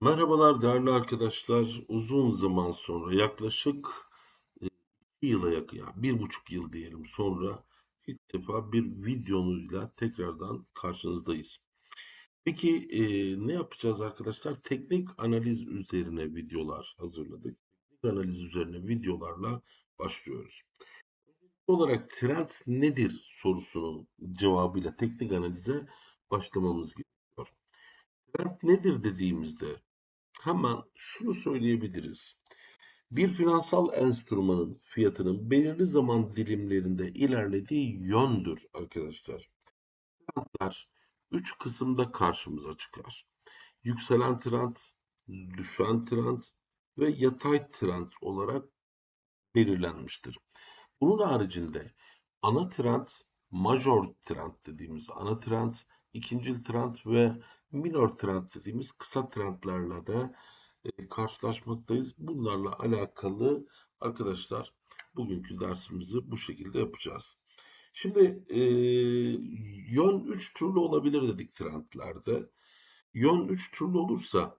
Merhabalar değerli arkadaşlar. Uzun zaman sonra yaklaşık e, iki yıla yakın, ya bir buçuk yıl diyelim sonra ilk defa bir videonuyla tekrardan karşınızdayız. Peki e, ne yapacağız arkadaşlar? Teknik analiz üzerine videolar hazırladık. Teknik analiz üzerine videolarla başlıyoruz. Olarak trend nedir sorusunun cevabıyla teknik analize başlamamız gerekiyor. Trend nedir dediğimizde hemen şunu söyleyebiliriz. Bir finansal enstrümanın fiyatının belirli zaman dilimlerinde ilerlediği yöndür arkadaşlar. Trendler üç kısımda karşımıza çıkar. Yükselen trend, düşen trend ve yatay trend olarak belirlenmiştir. Bunun haricinde ana trend, major trend dediğimiz ana trend, ikinci trend ve minor trend dediğimiz kısa trendlerle de e, karşılaşmaktayız. Bunlarla alakalı arkadaşlar bugünkü dersimizi bu şekilde yapacağız. Şimdi e, yön üç türlü olabilir dedik trendlerde. Yön üç türlü olursa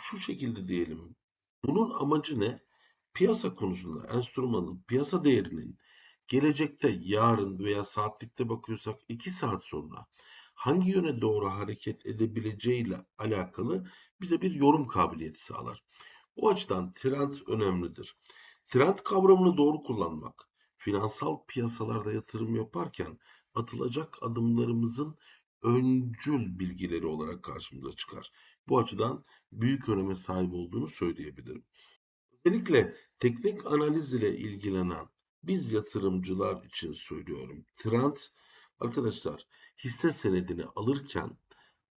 şu şekilde diyelim. Bunun amacı ne? Piyasa konusunda enstrümanın piyasa değerinin gelecekte yarın veya saatlikte bakıyorsak 2 saat sonra hangi yöne doğru hareket edebileceğiyle alakalı bize bir yorum kabiliyeti sağlar. O açıdan trend önemlidir. Trend kavramını doğru kullanmak, finansal piyasalarda yatırım yaparken atılacak adımlarımızın öncül bilgileri olarak karşımıza çıkar. Bu açıdan büyük öneme sahip olduğunu söyleyebilirim. Özellikle teknik analiz ile ilgilenen biz yatırımcılar için söylüyorum. Trend arkadaşlar hisse senedini alırken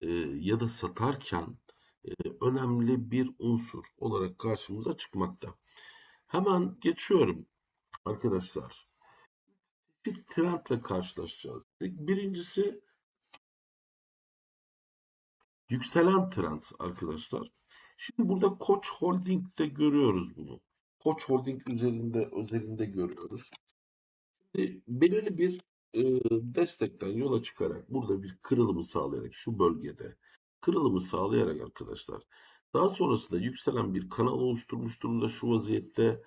e, ya da satarken e, önemli bir unsur olarak karşımıza çıkmakta. Hemen geçiyorum arkadaşlar. Bir trendle karşılaşacağız. Birincisi yükselen trend arkadaşlar. Şimdi burada Koç Holding'de görüyoruz bunu. Koç Holding üzerinde özelinde görüyoruz. Belirli bir e, destekten yola çıkarak burada bir kırılımı sağlayarak şu bölgede kırılımı sağlayarak arkadaşlar daha sonrasında yükselen bir kanal oluşturmuş durumda şu vaziyette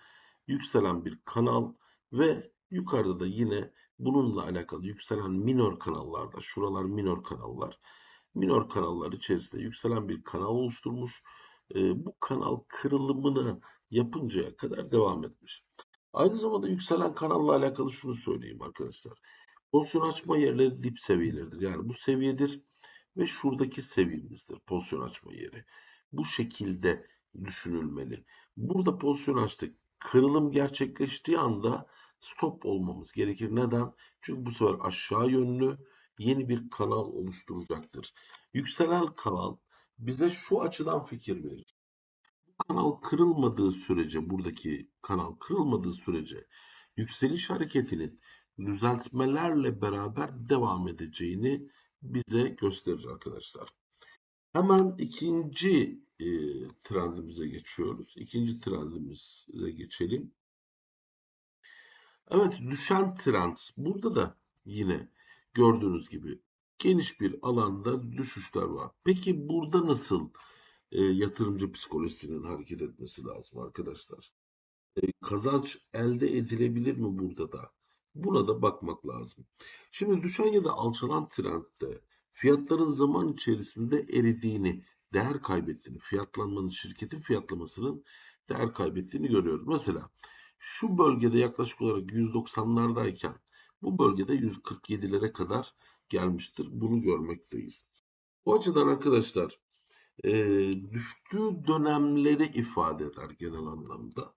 yükselen bir kanal ve yukarıda da yine bununla alakalı yükselen minor kanallarda şuralar minor kanallar minor kanallar içerisinde yükselen bir kanal oluşturmuş e, bu kanal kırılımını yapıncaya kadar devam etmiş. Aynı zamanda yükselen kanalla alakalı şunu söyleyeyim arkadaşlar. Pozisyon açma yerleri dip seviyeleridir. Yani bu seviyedir ve şuradaki seviyemizdir pozisyon açma yeri. Bu şekilde düşünülmeli. Burada pozisyon açtık. Kırılım gerçekleştiği anda stop olmamız gerekir. Neden? Çünkü bu sefer aşağı yönlü yeni bir kanal oluşturacaktır. Yükselen kanal bize şu açıdan fikir verir. Bu kanal kırılmadığı sürece, buradaki kanal kırılmadığı sürece yükseliş hareketinin düzeltmelerle beraber devam edeceğini bize gösterir arkadaşlar. Hemen ikinci e, trendimize geçiyoruz. İkinci trendimize geçelim. Evet düşen trend. Burada da yine gördüğünüz gibi geniş bir alanda düşüşler var. Peki burada nasıl e, yatırımcı psikolojisinin hareket etmesi lazım arkadaşlar? E, kazanç elde edilebilir mi burada da? Buna da bakmak lazım. Şimdi düşen ya da alçalan trendde fiyatların zaman içerisinde eridiğini, değer kaybettiğini, fiyatlanmanın, şirketin fiyatlamasının değer kaybettiğini görüyoruz. Mesela şu bölgede yaklaşık olarak 190'lardayken bu bölgede 147'lere kadar gelmiştir. Bunu görmekteyiz. Bu açıdan arkadaşlar e, düştüğü dönemleri ifade eder genel anlamda.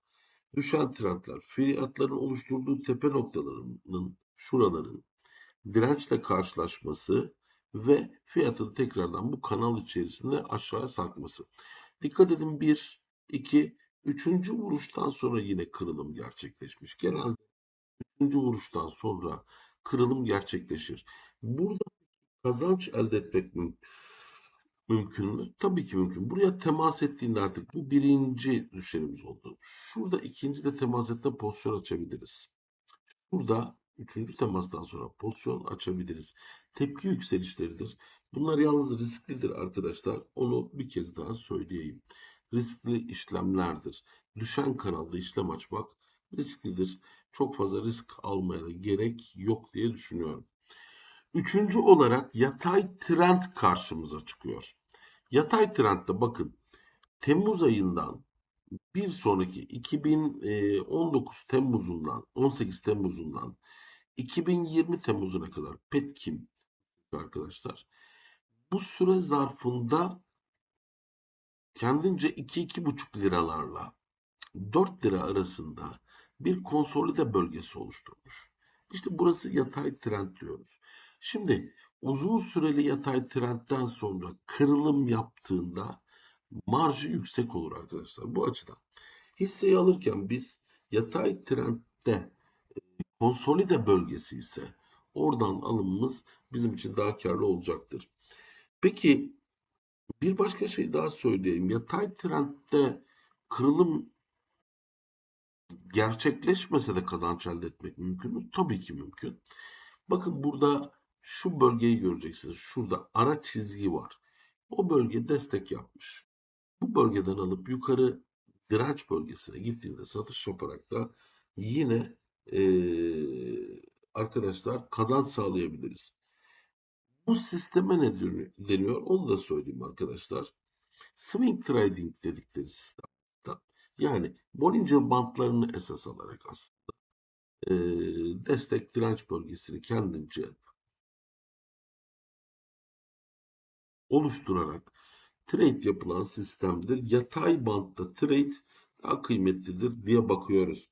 Düşen trendler, fiyatların oluşturduğu tepe noktalarının, şuraların dirençle karşılaşması ve fiyatın tekrardan bu kanal içerisinde aşağıya sarkması. Dikkat edin 1, 2, 3. vuruştan sonra yine kırılım gerçekleşmiş. Genelde 3. vuruştan sonra kırılım gerçekleşir. Burada kazanç elde etmek mümkün. Mümkün mü? Tabii ki mümkün. Buraya temas ettiğinde artık bu birinci düşerimiz oldu. Şurada ikinci de temas ettiğinde pozisyon açabiliriz. Burada üçüncü temastan sonra pozisyon açabiliriz. Tepki yükselişleridir. Bunlar yalnız risklidir arkadaşlar. Onu bir kez daha söyleyeyim. Riskli işlemlerdir. Düşen kanalda işlem açmak risklidir. Çok fazla risk almaya da gerek yok diye düşünüyorum. Üçüncü olarak yatay trend karşımıza çıkıyor. Yatay trendde bakın Temmuz ayından bir sonraki 2019 Temmuz'undan 18 Temmuz'undan 2020 Temmuz'una kadar Petkim arkadaşlar bu süre zarfında kendince 2-2,5 liralarla 4 lira arasında bir konsolide bölgesi oluşturmuş. İşte burası yatay trend diyoruz. Şimdi uzun süreli yatay trendten sonra kırılım yaptığında marjı yüksek olur arkadaşlar bu açıdan. Hisseyi alırken biz yatay trendde konsolide bölgesi ise oradan alımımız bizim için daha karlı olacaktır. Peki bir başka şey daha söyleyeyim. Yatay trendde kırılım gerçekleşmese de kazanç elde etmek mümkün mü? Tabii ki mümkün. Bakın burada şu bölgeyi göreceksiniz. Şurada ara çizgi var. O bölge destek yapmış. Bu bölgeden alıp yukarı direnç bölgesine gittiğinde satış yaparak da yine ee, arkadaşlar kazanç sağlayabiliriz. Bu sisteme ne deniyor? Onu da söyleyeyim arkadaşlar. Swing trading dedikleri sistem. Yani Bollinger bantlarını esas alarak aslında e, destek direnç bölgesini kendince oluşturarak trade yapılan sistemdir. Yatay bantta trade daha kıymetlidir diye bakıyoruz.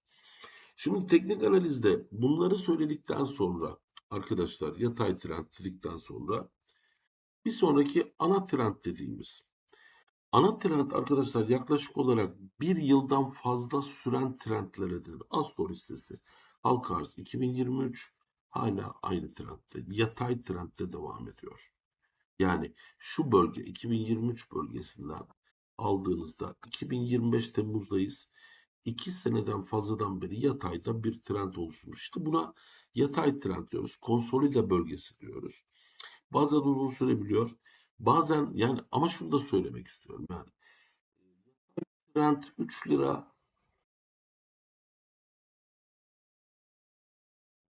Şimdi teknik analizde bunları söyledikten sonra arkadaşlar yatay trend dedikten sonra bir sonraki ana trend dediğimiz ana trend arkadaşlar yaklaşık olarak bir yıldan fazla süren trendleredir. Astor hissesi halka arz 2023 hala aynı trendde yatay trendde devam ediyor. Yani şu bölge 2023 bölgesinden aldığınızda 2025 Temmuz'dayız. 2 seneden fazladan beri yatayda bir trend oluşturmuş. İşte buna yatay trend diyoruz. Konsolide bölgesi diyoruz. Bazen uzun sürebiliyor. Bazen yani ama şunu da söylemek istiyorum yani. Trend 3 lira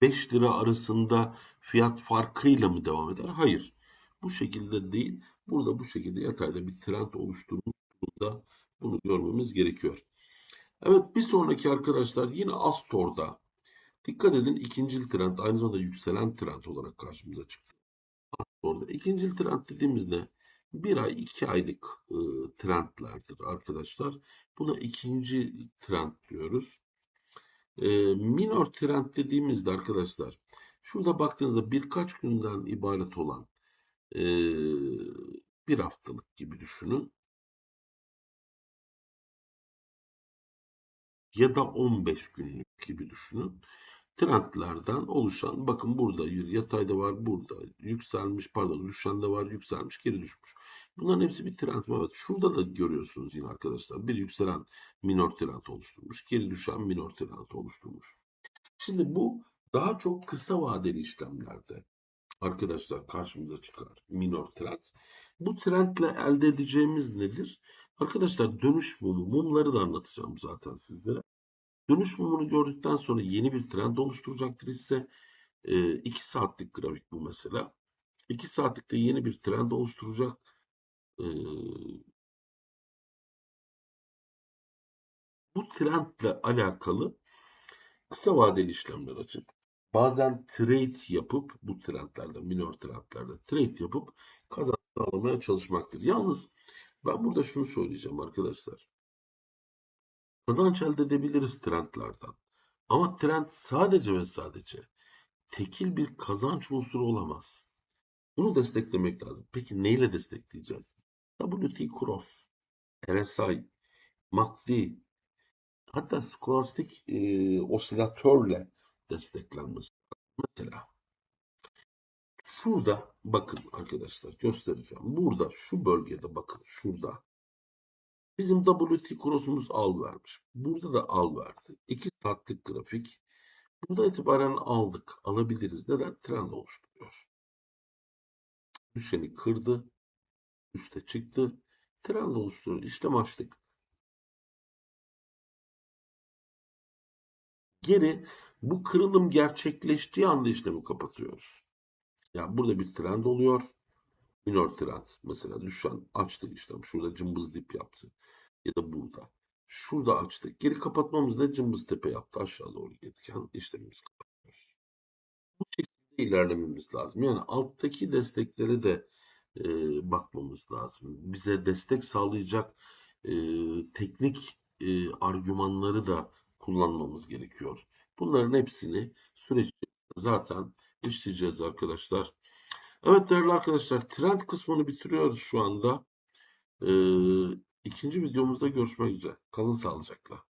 5 lira arasında fiyat farkıyla mı devam eder? Hayır. Bu şekilde değil. Burada bu şekilde yatayda bir trend oluşturmuş durumda. Bunu görmemiz gerekiyor. Evet bir sonraki arkadaşlar yine Astor'da. Dikkat edin ikincil trend aynı zamanda yükselen trend olarak karşımıza çıktı. Astor'da ikincil trend dediğimizde bir ay iki aylık e, trendlerdir arkadaşlar. Buna ikinci trend diyoruz. E, minor trend dediğimizde arkadaşlar şurada baktığınızda birkaç günden ibaret olan e, bir haftalık gibi düşünün. ya da 15 günlük gibi düşünün. Trendlerden oluşan bakın burada yatayda var burada yükselmiş pardon düşen de var yükselmiş geri düşmüş. Bunların hepsi bir trend? Evet. Şurada da görüyorsunuz yine arkadaşlar. Bir yükselen minor trend oluşturmuş. Geri düşen minor trend oluşturmuş. Şimdi bu daha çok kısa vadeli işlemlerde arkadaşlar karşımıza çıkar. Minor trend. Bu trendle elde edeceğimiz nedir? Arkadaşlar dönüş mumu, mumları da anlatacağım zaten sizlere. Dönüş mumunu gördükten sonra yeni bir trend oluşturacaktır ise 2 saatlik grafik bu mesela. 2 saatlikte yeni bir trend oluşturacak. E, bu trendle alakalı kısa vadeli işlemler açıp bazen trade yapıp bu trendlerde, minor trendlerde trade yapıp kazanç sağlamaya çalışmaktır. Yalnız ben burada şunu söyleyeceğim arkadaşlar. Kazanç elde edebiliriz trendlerden. Ama trend sadece ve sadece tekil bir kazanç unsuru olamaz. Bunu desteklemek lazım. Peki neyle destekleyeceğiz? WT Cross, RSI, MACD, hatta skolastik e, osilatörle desteklenmesi. Mesela şurada bakın arkadaşlar göstereceğim. Burada şu bölgede bakın şurada Bizim WT cross'umuz al vermiş. Burada da al verdi. 2 saatlik grafik. Burada itibaren aldık. Alabiliriz. Neden? Trend oluşturuyor. düşeni kırdı. Üste çıktı. Trend oluşturdu. İşlem açtık. Geri bu kırılım gerçekleştiği anda işlemi kapatıyoruz. Ya burada bir trend oluyor. Minor trend. Mesela düşen açtık işlem. Şurada cımbız dip yaptı. Ya da burada. Şurada açtık. Geri kapatmamızda cımbız tepe yaptı. Aşağı doğru gelirken işlemimizi kapatıyoruz. Bu şekilde ilerlememiz lazım. Yani alttaki desteklere de e, bakmamız lazım. Bize destek sağlayacak e, teknik e, argümanları da kullanmamız gerekiyor. Bunların hepsini süreç zaten işleyeceğiz arkadaşlar. Evet değerli arkadaşlar trend kısmını bitiriyoruz şu anda. Ee, ikinci videomuzda görüşmek üzere. Kalın sağlıcakla.